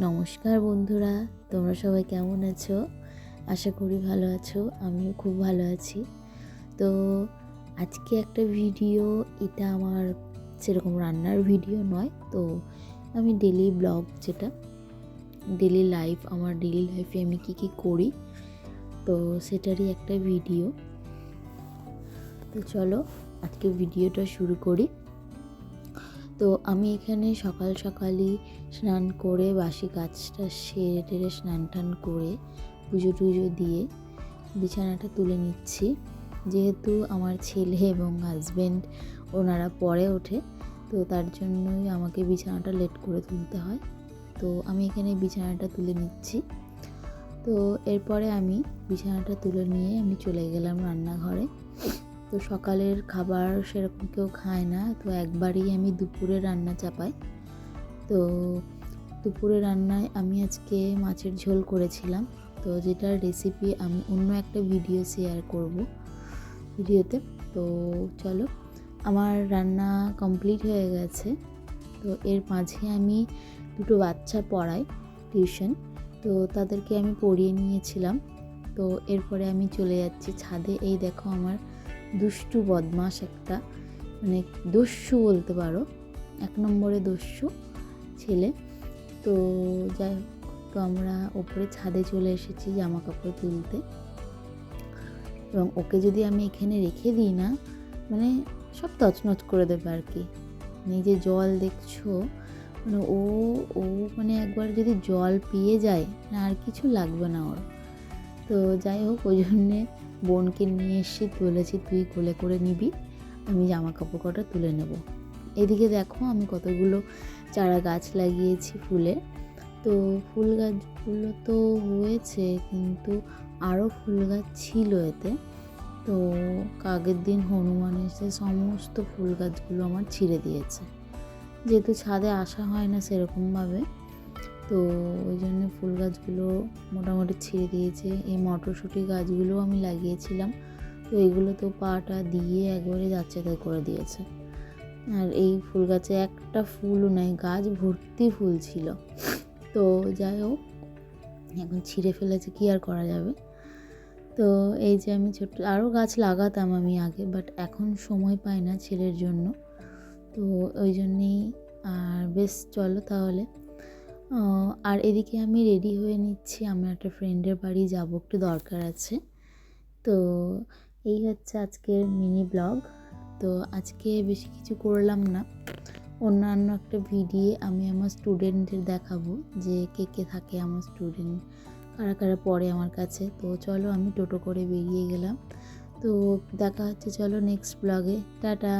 নমস্কার বন্ধুরা, তোমরা সবাই কেমন আছো? আশা করি ভালো আছো, আমিও খুব ভালো আছি। তো আজকে একটা ভিডিও, এটা আমার সেরকম রান্নার ভিডিও নয়, তো আমি ডেলি ব্লগ যেটা ডেলি লাইফ আমার ডেলি লাইফে আমি কী কী করি, তো সেটারই একটা ভিডিও। তো চলো আজকে ভিডিওটা শুরু করি। তো আমি এখানে সকাল সকালই স্নান করে বাসি গাছটা সেরে টেরে স্নান টান করে পুজো টুজো দিয়ে বিছানাটা তুলে নিচ্ছি। যেহেতু আমার ছেলে এবং হাজব্যান্ড ওনারা পরে ওঠে, তো তার জন্যই আমাকে বিছানাটা লেট করে তুলতে হয়। তো আমি এখানে বিছানাটা তুলে নিচ্ছি। তো এরপরে আমি বিছানাটা তুলে নিয়ে আমি চলে গেলাম রান্নাঘরে। তো সকালের খাবার সেরকম কেউ খায় না। তো একবারই আমি দুপুরে রান্না চাপাই। তো দুপুরে রান্নায় আমি আজকে মাছের ঝোল করেছিলাম। তো যেটার রেসিপি আমি অন্য একটা ভিডিও শেয়ার করব ভিডিওতে তো চলো, আমার রান্না কমপ্লিট হয়ে গেছে। তো এর মাঝে আমি দুটো বাচ্চা পড়াই টিউশন তো তাদেরকে আমি পড়িয়ে নিয়েছিলাম। তো এরপরে আমি চলে যাচ্ছি ছাদে। এই দেখো আমার দুষ্টু বদমাস একটা মানে দস্যু বলতে পারো। এক নম্বরে দস্যু ছেলে। তো যাই হোক, তো আমরা ওপরে ছাদে চলে এসেছি জামা কাপড় তুলতে। এবং ওকে যদি আমি এখানে রেখে দিই না মানে সব তছনছ করে দেবে আর কি। মানে এই যে জল দেখছ মানে ও ও মানে একবার যদি জল পেয়ে যায়, না আর কিছু লাগবে না ওর। তো যাই হোক, ওই জন্যে বোনকে নিয়ে এসে বলেছি তুই কোলে করে নিবি। আমি জামা কাপড় কটা তুলে নেব। এদিকে দেখো, আমি কতগুলো চারা গাছ লাগিয়েছি ফুলে। তো ফুল গাছগুলো তো হয়েছে, কিন্তু আরও ফুল গাছ ছিল এতে। তো আগের দিন হনুমান এসে সমস্ত ফুল গাছগুলো আমার ছিঁড়ে দিয়েছে। যেহেতু ছাদে আসা হয় না সেরকমভাবে। তো ওই জন্য ফুল গাছগুলো মোটামুটি ছিঁড়ে দিয়েছে। এই মটরশুঁটি গাছগুলোও আমি লাগিয়েছিলাম। তো এগুলো তো পাটা দিয়ে একবারে যাচ্ছে তাই করে দিয়েছে। আর এই ফুল গাছে একটা ফুলও নেই, গাছ ভর্তি ফুল ছিল। তো যাই হোক, এখন ছিঁড়ে ফেলেছে, কি আর করা যাবে? তো এই যে আমি ছোট্ট, আরও গাছ লাগাতাম আমি আগে বাট এখন সময় পাই না ছেলের জন্য। তো ওই জন্যেই, আর বেশ চলো তাহলে। আর এদিকে আমি রেডি হয়ে নিচ্ছি, আমার একটা ফ্রেন্ডের বাড়ি যাব, একটু দরকার আছে। তো এই হচ্ছে আজকের মিনি ব্লগ তো আজকে বেশি কিছু করলাম না। অন্যান্য একটা ভিডিও আমি আমার স্টুডেন্টদের দেখাবো যে কে কে থাকে আমার স্টুডেন্ট কারা কারা পড়ে আমার কাছে। তো চলো আমি টোটো করে বেরিয়ে গেলাম। তো দেখা হচ্ছে, চলো নেক্সট ব্লগে টাটা!